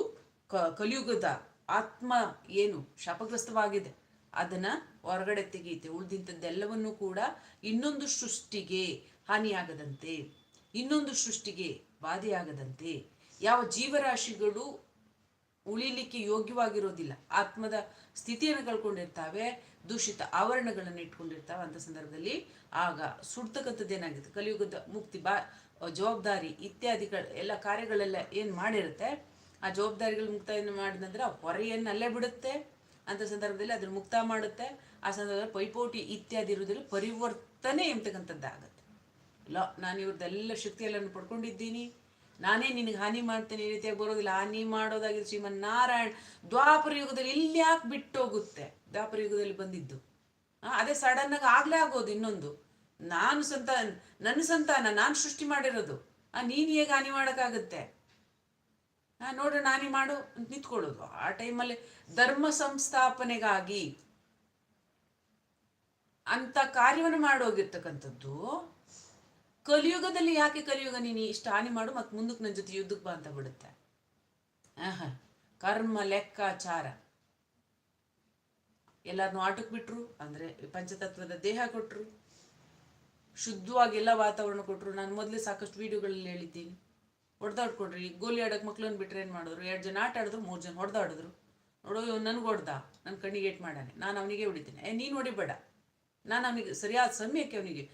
ಕ ಕಲಿಯುಗದ ಆತ್ಮ ಏನು ಶಾಪಗ್ರಸ್ತವಾಗಿದೆ. ಅದನ್ನ ಹೊರಗಡೆ ತೆಗೆಯುತ್ತೆ. ಉಳಿದಿಂಥದ್ದೆಲ್ಲವನ್ನೂ ಕೂಡ ಇನ್ನೊಂದು ಸೃಷ್ಟಿಗೆ ಹಾನಿಯಾಗದಂತೆ, ಇನ್ನೊಂದು ಸೃಷ್ಟಿಗೆ ಬಾಧೆಯಾಗದಂತೆ, ಯಾವ ಜೀವರಾಶಿಗಳು ಉಳಿಲಿಕ್ಕೆ ಯೋಗ್ಯವಾಗಿರೋದಿಲ್ಲ, ಆತ್ಮದ ಸ್ಥಿತಿಯನ್ನು ಕಳ್ಕೊಂಡಿರ್ತಾವೆ, ದೂಷಿತ ಆವರಣಗಳನ್ನು ಇಟ್ಕೊಂಡಿರ್ತಾವೆ ಅಂತ ಸಂದರ್ಭದಲ್ಲಿ ಆಗ ಸುಡ್ತಕ್ಕಂಥದ್ದು ಏನಾಗುತ್ತೆ? ಕಲಿಯುಗದ ಮುಕ್ತಿ ಬಾ ಜವಾಬ್ದಾರಿ ಇತ್ಯಾದಿಗಳು ಎಲ್ಲ ಕಾರ್ಯಗಳೆಲ್ಲ ಏನು ಮಾಡಿರುತ್ತೆ, ಆ ಜವಾಬ್ದಾರಿಗಳು ಮುಕ್ತಾಯ ಮಾಡಿದ್ರೆ ಆ ಹೊರೆಯನ್ನು ಅಲ್ಲೇ ಬಿಡುತ್ತೆ. ಅಂತ ಸಂದರ್ಭದಲ್ಲಿ ಅದನ್ನು ಮುಕ್ತ ಮಾಡುತ್ತೆ. ಆ ಸಂದರ್ಭದಲ್ಲಿ ಪೈಪೋಟಿ ಇತ್ಯಾದಿ ಇರುವುದರಲ್ಲಿ ಪರಿವರ್ತನೆ ಎಂತಕ್ಕಂಥದ್ದಾಗತ್ತೆ ಇಲ್ಲ ನಾನು ಇವ್ರದ್ದೆಲ್ಲ ಶಕ್ತಿಯಲ್ಲನ್ನು ಪಡ್ಕೊಂಡಿದ್ದೀನಿ. ನಾನೇ ನಿನಗೆ ಹಾನಿ ಮಾಡ್ತೇನೆ, ಈ ರೀತಿಯಾಗಿ ಬರೋದಿಲ್ಲ. ಹಾನಿ ಮಾಡೋದಾಗಿದೆ ಶ್ರೀಮನ್ ನಾರಾಯಣ್ ದ್ವಾಪರ ಯುಗದಲ್ಲಿ ಇಲ್ಲಿ ಯಾಕೆ ಬಿಟ್ಟೋಗುತ್ತೆ? ದ್ವಾಪರ ಯುಗದಲ್ಲಿ ಬಂದಿದ್ದು. ಅದೇ ಸಡನ್ ಆಗಲೇ ಆಗ್ಲೇ ಆಗೋದು ಇನ್ನೊಂದು. ನಾನು ಸಂತಾನ, ನನ್ನ ಸಂತಾನ, ನಾನು ಸೃಷ್ಟಿ ಮಾಡಿರೋದು. ಆ, ನೀನು ಹೇಗೆ ಹಾನಿ ಮಾಡೋಕ್ಕಾಗುತ್ತೆ? ಹಾಂ ನೋಡೋಣ ನಾನೇ ಮಾಡು ಅಂತ ನಿಂತ್ಕೊಳ್ಳೋದು. ಆ ಟೈಮಲ್ಲಿ ಧರ್ಮ ಸಂಸ್ಥಾಪನೆಗಾಗಿ ಅಂತ ಕಾರ್ಯವನ್ನು ಮಾಡೋಗಿರ್ತಕ್ಕಂಥದ್ದು, ಕಲಿಯುಗದಲ್ಲಿ ಯಾಕೆ ಕಲಿಯುಗ ನೀನು ಇಷ್ಟು ಹಾನಿ ಮಾಡು, ಮತ್ತೆ ಮುಂದಕ್ಕೆ ನನ್ನ ಜೊತೆ ಯುದ್ಧಕ್ಕೆ ಬಾ ಅಂತ ಬಿಡುತ್ತೆ? ಆಹಾ, ಕರ್ಮ, ಲೆಕ್ಕಾಚಾರ. ಎಲ್ಲರನ್ನೂ ಆಟಕ್ಕೆ ಬಿಟ್ರು, ಅಂದ್ರೆ ಪಂಚತತ್ವದ ದೇಹ ಕೊಟ್ರು. ಶುದ್ಧವಾಗಿ ಎಲ್ಲ ವಾತಾವರಣ ಕೊಟ್ಟರು ನಾನು ಮೊದಲೇ ಸಾಕಷ್ಟು ವಿಡಿಯೋಗಳಲ್ಲಿ ಹೇಳಿದ್ದೀನಿ. ಹೊಡೆದಾಡ್ಕೊಡ್ರಿ. ಗೋಲಿ ಆಡೋಕೆ ಮಕ್ಳನ್ನ ಬಿಟ್ಟರೆ ಏನು ಮಾಡಿದ್ರು ಎರಡು ಜನ ಆಟ ಆಡಿದ್ರು, ಮೂರು ಜನ ಹೊಡೆದಾಡಿದ್ರು. ನೋಡೋ ಇವ್ ನನ್ಗೆ ಹೊಡ್ದ. ನನ್ನ ಕಣ್ಣಿಗೆ ಏಟ್ ಮಾಡಾನೆ ನಾನು ಅವನಿಗೆ ಹೊಡಿತೀನಿ. ಏ, ನೀನು ಹೊಡಿಬೇಡ ನಾನು ಅವನಿಗೆ ಸರಿಯಾದ ಸಮಯಕ್ಕೆ ಅವನಿಗೆ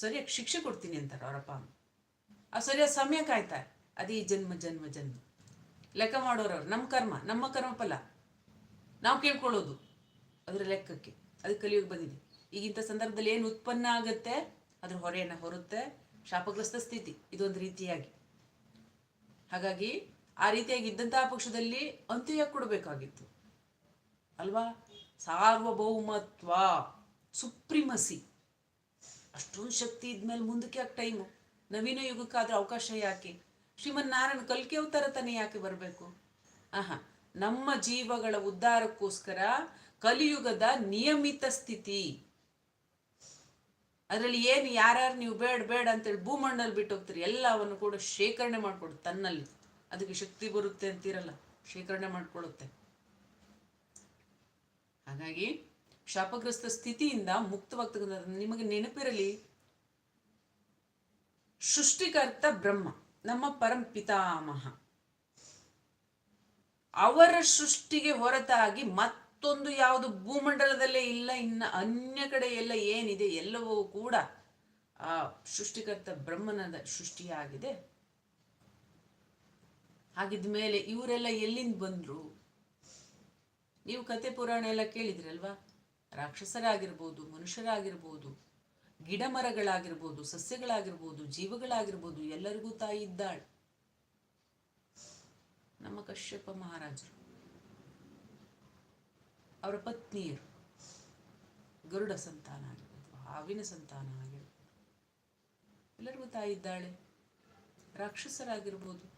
ಸರಿಯಾಗಿ ಶಿಕ್ಷೆ ಕೊಡ್ತೀನಿ ಅಂತಾರೆ ಅವರಪ್ಪ ಅಮ್ಮ. ಆ ಸರಿಯಾದ ಸಮಯಕ್ಕೆ ಆಯ್ತಾ? ಅದೇ ಜನ್ಮ ಜನ್ಮ ಜನ್ಮ. ಲೆಕ್ಕ ಮಾಡೋರವ್ರು ನಮ್ಮ ಕರ್ಮ. ನಮ್ಮ ಕರ್ಮ ಫಲ ನಾವು ಕೇಳ್ಕೊಳ್ಳೋದು. ಅದರ ಲೆಕ್ಕಕ್ಕೆ. ಅದು ಕಲಿಯೋಗಿ ಬಂದಿದೆ. ಈಗಿಂಥ ಸಂದರ್ಭದಲ್ಲಿ ಏನು ಉತ್ಪನ್ನ ಆಗುತ್ತೆ, ಅದ್ರ ಹೊರೆಯನ್ನು ಹೊರುತ್ತೆ. ಶಾಪಗ್ರಸ್ತ ಸ್ಥಿತಿ, ಇದೊಂದು ರೀತಿಯಾಗಿ. ಹಾಗಾಗಿ ಆ ರೀತಿಯಾಗಿ ಇದ್ದಂತಹ ಪಕ್ಷದಲ್ಲಿ ಅಂತ್ಯ ಕೊಡಬೇಕಾಗಿತ್ತು. ಅಲ್ವಾ? ಸಾರ್ವಭೌಮತ್ವ, ಸುಪ್ರಿಮಸಿ. ಅಷ್ಟೊಂದು ಶಕ್ತಿ ಇದ್ಮೇಲೆ ಮುಂದಕ್ಕೆ ಯಾಕೆ ಟೈಮು? ನವೀನ ಯುಗಕ್ಕಾದ್ರೆ ಅವಕಾಶ ಯಾಕೆ? ಶ್ರೀಮನ್ ನಾರಾಯಣ ಕಲ್ಕಿ ಅವತಾರ ತಾನೇ ಯಾಕೆ ಬರಬೇಕು? ಆಹಾ, ನಮ್ಮ ಜೀವಗಳ ಉದ್ಧಾರಕ್ಕೋಸ್ಕರ ಕಲಿಯುಗದ ನಿಯಮಿತ ಸ್ಥಿತಿ. ಅದರಲ್ಲಿ ಏನು ಯಾರ್ಯಾರು ನೀವು ಬೇಡ ಬೇಡ ಅಂತೇಳಿ ಭೂಮಣ್ಣಲ್ಲಿ ಬಿಟ್ಟು ಹೋಗ್ತೀರಿ ಎಲ್ಲವನ್ನು ಕೂಡ ಶೇಖರಣೆ ಮಾಡಿಕೊಡು ತನ್ನಲ್ಲಿ. ಅದಕ್ಕೆ ಶಕ್ತಿ ಬರುತ್ತೆ ಅಂತೀರಲ್ಲ, ಶೇಖರಣೆ ಮಾಡ್ಕೊಳ್ಳುತ್ತೆ ಹಾಗಾಗಿ ಶಾಪಗ್ರಸ್ತ ಸ್ಥಿತಿಯಿಂದ ಮುಕ್ತವಾಗ್ತಕ್ಕಂಥ ನಿಮಗೆ ನೆನಪಿರಲಿ, ಸೃಷ್ಟಿಕರ್ತ ಬ್ರಹ್ಮ, ನಮ್ಮ ಪರಂ ಪಿತಾಮಹ. ಅವರ ಸೃಷ್ಟಿಗೆ ಹೊರತಾಗಿ ಮತ್ತೊಂದು ಯಾವುದು ಭೂಮಂಡಲದಲ್ಲೇ ಇಲ್ಲ, ಇನ್ನ ಅನ್ಯ ಕಡೆ ಎಲ್ಲ ಏನಿದೆ ಎಲ್ಲವೂ ಕೂಡ ಆ ಸೃಷ್ಟಿಕರ್ತ ಬ್ರಹ್ಮನದ ಸೃಷ್ಟಿಯಾಗಿದೆ. ಹಾಗಿದ ಮೇಲೆ ಇವರೆಲ್ಲ ಎಲ್ಲಿಂದ ಬಂದ್ರು? ನೀವು ಕತೆ ಪುರಾಣ ಎಲ್ಲ ಕೇಳಿದ್ರಲ್ವಾ? ರಾಕ್ಷಸರಾಗಿರ್ಬೋದು, ಮನುಷ್ಯರಾಗಿರ್ಬೋದು ಗಿಡ ಮರಗಳಾಗಿರ್ಬೋದು ಸಸ್ಯಗಳಾಗಿರ್ಬೋದು, ಜೀವಗಳಾಗಿರ್ಬೋದು, ಎಲ್ಲರಿಗೂ ತಾಯಿ ಇದ್ದಾಳೆ. ನಮ್ಮ ಕಶ್ಯಪ ಮಹಾರಾಜರು. ಅವರ ಪತ್ನಿಯರು. ಗರುಡ ಸಂತಾನ ಆಗಿರ್ಬೋದು ಹಾವಿನ ಸಂತಾನ ಆಗಿರ್ಬೋದು. ಎಲ್ಲರಿಗೂ ತಾಯಿ ಇದ್ದಾಳೆ. ರಾಕ್ಷಸರಾಗಿರ್ಬೋದು.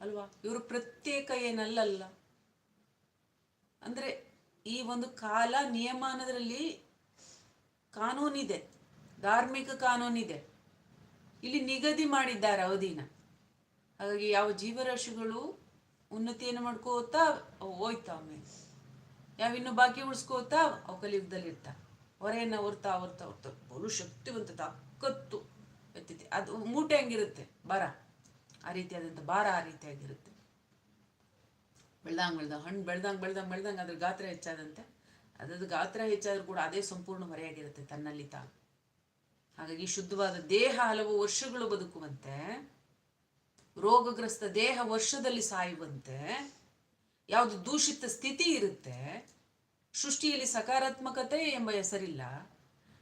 ಅಲ್ವಾ? ಇವರು ಪ್ರತ್ಯೇಕ ಏನಲ್ಲಲ್ಲ. ಅಂದ್ರೆ ಈ ಒಂದು ಕಾಲ ನಿಯಮಾನದಲ್ಲಿ ಕಾನೂನಿದೆ. ಧಾರ್ಮಿಕ ಕಾನೂನಿದೆ. ಇಲ್ಲಿ ನಿಗದಿ ಮಾಡಿದ್ದಾರೆ ಅವಧಿನ. ಹಾಗಾಗಿ ಯಾವ ಜೀವರಾಶಿಗಳು ಉನ್ನತಿಯನ್ನು ಮಾಡ್ಕೋತಾ ಹೋಯ್ತಾ ಆಮೇಲೆ. ಯಾವ ಇನ್ನು ಬಾಕಿ ಉಳಿಸ್ಕೋತಾ ಅವಕಲಿಯುಗದಲ್ಲಿ ಇರ್ತಾ ಹೊರೆಯನ್ನು ಹೊರ್ತಾ ಹೊರ್ತಾ ಹೊರ್ತಾ ಬಲು ಶಕ್ತಿವಂತ ತಾಕತ್ತು ಎತ್ತಿದೆ. ಅದು ಮೂಟೆ ಹಂಗಿರುತ್ತೆ ಬಾರ ಆ ರೀತಿಯಾದಂಥ ಭಾರ ಆ ರೀತಿಯಾಗಿರುತ್ತೆ ಬೆಳ್ದಂಗೆ ಬೆಳ್ದಂಗೆ, ಹಣ್ಣು ಬೆಳ್ದಂಗೆ ಬೆಳ್ದಂಗೆ ಬೆಳ್ದಂಗೆ ಅದ್ರ ಗಾತ್ರ ಹೆಚ್ಚಾದಂತೆ ಅದ್ರದ್ದು ಗಾತ್ರ ಹೆಚ್ಚಾದ್ರೂ ಕೂಡ ಅದೇ ಸಂಪೂರ್ಣ ಹೊರೆಯಾಗಿರುತ್ತೆ ತನ್ನಲ್ಲಿ ತಾನು. ಹಾಗಾಗಿ ಶುದ್ಧವಾದ ದೇಹ ಹಲವು ವರ್ಷಗಳು ಬದುಕುವಂತೆ, ರೋಗಗ್ರಸ್ತ ದೇಹ ವರ್ಷದಲ್ಲಿ ಸಾಯುವಂತೆ ಯಾವುದು ದೂಷಿತ ಸ್ಥಿತಿ ಇರುತ್ತೆ, ಸೃಷ್ಟಿಯಲ್ಲಿ ಸಕಾರಾತ್ಮಕತೆ ಎಂಬ ಹೆಸರಿಲ್ಲ,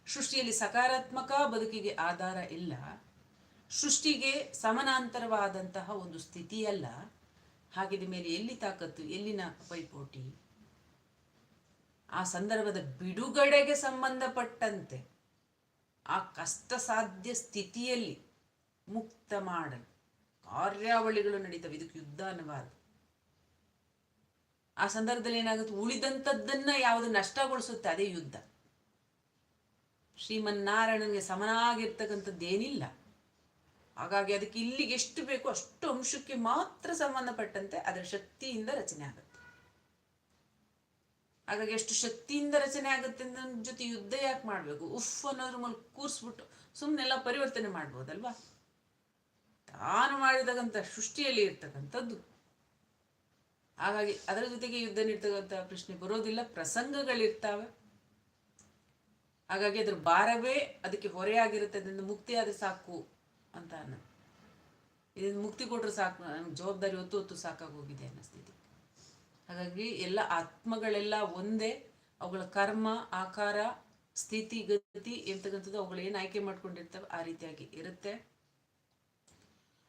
ಸೃಷ್ಟಿಯಲ್ಲಿ ಸಕಾರಾತ್ಮಕ ಬದುಕಿಗೆ ಆಧಾರ ಇಲ್ಲ, ಸೃಷ್ಟಿಗೆ ಸಮಾನಾಂತರವಾದಂತಹ ಒಂದು ಸ್ಥಿತಿಯಲ್ಲ ಹಾಗಿದ ಮೇಲೆ ಎಲ್ಲಿ ತಾಕತ್ತು, ಎಲ್ಲಿನ ಪೈಪೋಟಿ? ಆ ಸಂದರ್ಭದ ಬಿಡುಗಡೆಗೆ ಸಂಬಂಧಪಟ್ಟಂತೆ ಆ ಕಷ್ಟ ಸಾಧ್ಯ ಸ್ಥಿತಿಯಲ್ಲಿ ಮುಕ್ತ ಮಾಡಲು ಕಾರ್ಯಾವಳಿಗಳು ನಡೀತವೆ. ಇದಕ್ಕೆ ಯುದ್ಧ ಅನ್ನಬಾರದು ಆ ಸಂದರ್ಭದಲ್ಲಿ ಏನಾಗುತ್ತೆ? ಉಳಿದಂಥದ್ದನ್ನ ಯಾವುದು ನಷ್ಟಗೊಳಿಸುತ್ತೆ? ಅದೇ ಯುದ್ಧ. ಶ್ರೀಮನ್ನಾರಾಯಣನಿಗೆ ಸಮನಾಗಿರ್ತಕ್ಕಂಥದ್ದೇನಿಲ್ಲ ಹಾಗಾಗಿ ಅದಕ್ಕೆ ಇಲ್ಲಿಗೆ ಎಷ್ಟು ಬೇಕೋ ಅಷ್ಟು ಅಂಶಕ್ಕೆ ಮಾತ್ರ ಸಂಬಂಧಪಟ್ಟಂತೆ ಅದರ ಶಕ್ತಿಯಿಂದ ರಚನೆ ಆಗುತ್ತೆ. ಹಾಗಾಗಿ ಎಷ್ಟು ಶಕ್ತಿಯಿಂದ ರಚನೆ ಆಗುತ್ತೆ ಅಂತ ಜೊತೆ ಯುದ್ಧ ಯಾಕೆ ಮಾಡಬೇಕು? ಉಫ್ ಅನ್ನೋದ್ರ ಮೇಲೆ ಕೂರಿಸ್ಬಿಟ್ಟು ಸುಮ್ಮನೆಲ್ಲ ಪರಿವರ್ತನೆ ಮಾಡ್ಬೋದಲ್ವಾ? ತಾನು ಮಾಡಿದಕ್ಕಂಥ ಸೃಷ್ಟಿಯಲ್ಲಿ ಇರ್ತಕ್ಕಂಥದ್ದು ಹಾಗಾಗಿ ಅದರ ಜೊತೆಗೆ ಯುದ್ಧ ನೀಡ್ತಕ್ಕಂಥ ಪ್ರಶ್ನೆ ಬರೋದಿಲ್ಲ, ಪ್ರಸಂಗಗಳಿರ್ತಾವೆ. ಹಾಗಾಗಿ ಅದ್ರ ಭಾರವೇ ಅದಕ್ಕೆ ಹೊರೆಯಾಗಿರುತ್ತೆ ಅದರಿಂದ ಮುಕ್ತಿ ಆದ್ರೆ ಸಾಕು ಅಂತ ಅನ್ನ ಇದರಿಂದ ಮುಕ್ತಿ ಕೊಟ್ಟರೆ ಸಾಕು, ನಮ್ಗೆ ಜವಾಬ್ದಾರಿ ಹೊತ್ತು ಹೊತ್ತು ಸಾಕಾಗೋಗಿದೆ ಅನ್ನೋ ಸ್ಥಿತಿ. ಹಾಗಾಗಿ ಎಲ್ಲ ಆತ್ಮಗಳೆಲ್ಲ ಒಂದೇ, ಅವುಗಳ ಕರ್ಮ, ಆಕಾರ, ಸ್ಥಿತಿ, ಗತಿ ಎಂತಕ್ಕಂಥದ್ದು ಅವುಗಳು ಏನು ಆಯ್ಕೆ ಮಾಡ್ಕೊಂಡಿರ್ತವೆ ಆ ರೀತಿಯಾಗಿ ಇರುತ್ತೆ.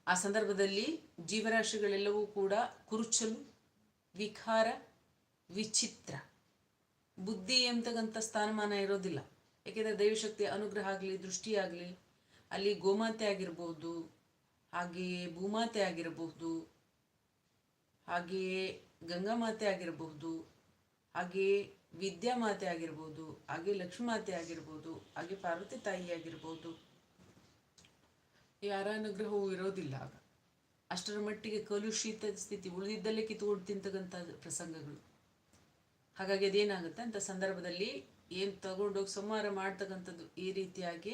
ಆ ಸಂದರ್ಭದಲ್ಲಿ ಜೀವರಾಶಿಗಳೆಲ್ಲವೂ ಕೂಡ ಕುರುಚಲು ವಿಕಾರ, ವಿಚಿತ್ರ. ಬುದ್ಧಿ ಎಂತಕ್ಕಂಥ ಸ್ಥಾನಮಾನ ಇರೋದಿಲ್ಲ. ಏಕೆಂದರೆ ದೈವಶಕ್ತಿ ಅನುಗ್ರಹ ಆಗಲಿ, ದೃಷ್ಟಿ ಆಗಲಿ, ಅಲ್ಲಿ ಗೋಮಾತೆ ಆಗಿರ್ಬೋದು, ಹಾಗೆಯೇ ಭೂಮಾತೆ ಆಗಿರಬಹುದು ಹಾಗೆಯೇ ಗಂಗಾ ಮಾತೆ ಆಗಿರಬಹುದು ಹಾಗೆಯೇ ವಿದ್ಯಾಮಾತೆ ಆಗಿರ್ಬೋದು, ಹಾಗೆ ಲಕ್ಷ್ಮೀಮಾತೆ ಆಗಿರ್ಬೋದು, ಹಾಗೆ ಪಾರ್ವತಿ ತಾಯಿ ಆಗಿರ್ಬೋದು. ಯಾರ ಅನುಗ್ರಹವೂ ಇರೋದಿಲ್ಲ ಆಗ. ಅಷ್ಟರ ಮಟ್ಟಿಗೆ ಕಲುಷಿತ ಸ್ಥಿತಿ ಉಳಿದಿದ್ದಲ್ಲೇ ಕಿತ್ಕೊಂಡು ತಿಂತಕ್ಕಂಥ ಪ್ರಸಂಗಗಳು. ಹಾಗಾಗಿ ಅದೇನಾಗುತ್ತೆ ಅಂತ ಸಂದರ್ಭದಲ್ಲಿ ಏನು ತಗೊಂಡೋಗಿ ಸಂಹಾರ ಮಾಡ್ತಕ್ಕಂಥದ್ದು ಈ ರೀತಿಯಾಗಿ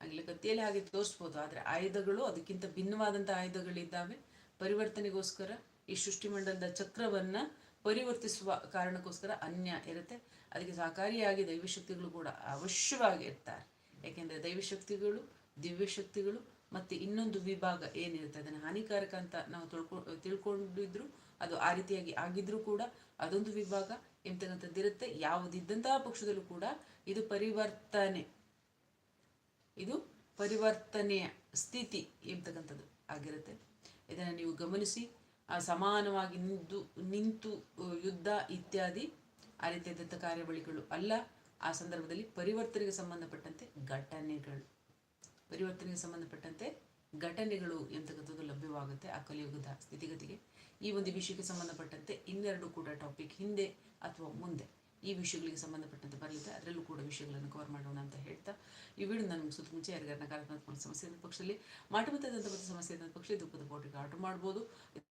ಆಗಲಿ ಕತ್ತಿಯಲ್ಲಿ ಹಾಗೆ ತೋರಿಸ್ಬೋದು. ಆದರೆ ಆಯುಧಗಳು ಅದಕ್ಕಿಂತ ಭಿನ್ನವಾದಂಥ ಆಯುಧಗಳಿದ್ದಾವೆ. ಪರಿವರ್ತನೆಗೋಸ್ಕರ ಈ ಸೃಷ್ಟಿಮಂಡಲದ ಚಕ್ರವನ್ನ ಪರಿವರ್ತಿಸುವ ಕಾರಣಕ್ಕೋಸ್ಕರ ಅನ್ಯ ಇರುತ್ತೆ. ಅದಕ್ಕೆ ಸಹಕಾರಿಯಾಗಿ ದೈವಶಕ್ತಿಗಳು ಕೂಡ ಅವಶ್ಯವಾಗಿ ಇರ್ತಾರೆ. ಯಾಕೆಂದರೆ ದೈವಶಕ್ತಿಗಳು, ದಿವ್ಯಶಕ್ತಿಗಳು ಮತ್ತು ಇನ್ನೊಂದು ವಿಭಾಗ ಏನಿರುತ್ತೆ? ಅದನ್ನು ಹಾನಿಕಾರಕ ಅಂತ ನಾವು ತಿಳ್ಕೊ, ತಿಳ್ಕೊಂಡಿದ್ರು, ಅದು ಆ ರೀತಿಯಾಗಿ ಆಗಿದ್ರೂ ಕೂಡ ಅದೊಂದು ವಿಭಾಗ ಎಂತಕ್ಕಂಥದ್ದಿರುತ್ತೆ? ಯಾವುದಿದ್ದಂತಹ ಪಕ್ಷದಲ್ಲೂ ಕೂಡ ಇದು ಪರಿವರ್ತನೆ. ಇದು ಪರಿವರ್ತನೆಯ ಸ್ಥಿತಿ ಎಂತಕ್ಕಂಥದ್ದು ಆಗಿರುತ್ತೆ. ಇದನ್ನು ನೀವು ಗಮನಿಸಿ, ಆ ಸಮಾನವಾಗಿ ನಿಂತು ನಿಂತು ಯುದ್ಧ ಇತ್ಯಾದಿ ಆ ರೀತಿಯಾದಂಥ ಕಾರ್ಯಾವಳಿಗಳು ಅಲ್ಲ. ಆ ಸಂದರ್ಭದಲ್ಲಿ ಪರಿವರ್ತನೆಗೆ ಸಂಬಂಧಪಟ್ಟಂತೆ ಘಟನೆಗಳು. ಪರಿವರ್ತನೆಗೆ ಸಂಬಂಧಪಟ್ಟಂತೆ ಘಟನೆಗಳು ಎಂತಕ್ಕಂಥದ್ದು ಲಭ್ಯವಾಗುತ್ತೆ ಆ ಕಲಿಯುಗದ ಸ್ಥಿತಿಗತಿಗೆ. ಈ ಒಂದು ವಿಷಯಕ್ಕೆ ಸಂಬಂಧಪಟ್ಟಂತೆ ಇನ್ನೆರಡು ಕೂಡ ಟಾಪಿಕ್ ಹಿಂದೆ ಅಥವಾ ಮುಂದೆ ಈ ವಿಷಯಗಳಿಗೆ ಸಂಬಂಧಪಟ್ಟಂತೆ ಬರಲಿದೆ. ಅದರಲ್ಲೂ ಕೂಡ ವಿಷಯಗಳನ್ನು ಕವರ್ ಮಾಡೋಣ ಅಂತ ಹೇಳ್ತಾ ಈ ವಿಡಿಯೋ ನಾನು ಮುಗಿಸೋದು ಮುಂಚೆ ಯಾರಿಗಾರ ನಕಾರಾತ್ಮಕ ಸಮಸ್ಯೆ ಪಕ್ಷದಲ್ಲಿ ಮಾಟಮತದಂಥ ಒಂದು ಸಮಸ್ಯೆ ಪಕ್ಷದಲ್ಲಿ ದುಃಖದ ಬೋಟಿಗೆ ಆರ್ಡರ್ ಮಾಡ್ಬೋದು.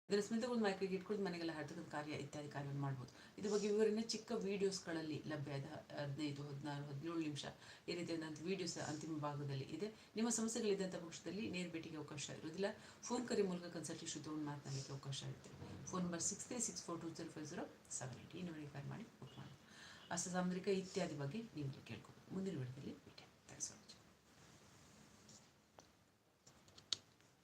ಇದರ ಸ್ಮಿತಗಳು ಮೈಕ್ರಿಗೆ ಇಟ್ಕೊಂಡು ಮನೆಗೆಲ್ಲ ಹರಿತಕ್ಕಂಥ ಕಾರ್ಯ ಇತ್ಯಾದಿ ಕಾರ್ಯವನ್ನು ಮಾಡ್ಬೋದು. ಇದ್ರ ಬಗ್ಗೆ ವಿವರಣೆ ಚಿಕ್ಕ ವೀಡಿಯೋಸ್ಗಳಲ್ಲಿ ಲಭ್ಯ ಇದೆ ಹದಿನೈದು, ಹದಿನಾರು, ಹದಿನೇಳು ನಿಮಿಷ ಈ ರೀತಿಯಾದಂಥ ವೀಡಿಯೋಸ್ ಅಂತಿಮ ಭಾಗದಲ್ಲಿ ಇದೆ. ನಿಮ್ಮ ಸಮಸ್ಯೆಗಳಿದ್ದಂಥ ಪಕ್ಷದಲ್ಲಿ ನೇರ ಭೇಟಿಗೆ ಅವಕಾಶ ಇರೋದಿಲ್ಲ ಫೋನ್ ಕರೆ ಮೂಲಕ ಕನ್ಸಲ್ಟೇಷನ್ ತೊಗೊಂಡು ಮಾತನಾಡಲಿಕ್ಕೆ ಅವಕಾಶ ಇರುತ್ತೆ. Phone number six three six four two zero five zero seven eight ಈ ನಂಬರಿಗೆ ಕಾಲ್ ಮಾಡಿ ಬುಕ್ ಮಾಡಿ. ಅಷ್ಟ ಸಾಮುದ್ರಿಕ ಇತ್ಯಾದಿ ಬಗ್ಗೆ ನೀವು ಕೇಳ್ಬೋದು ಮುಂದಿನ ವಿಡಿಯೋದಲ್ಲಿ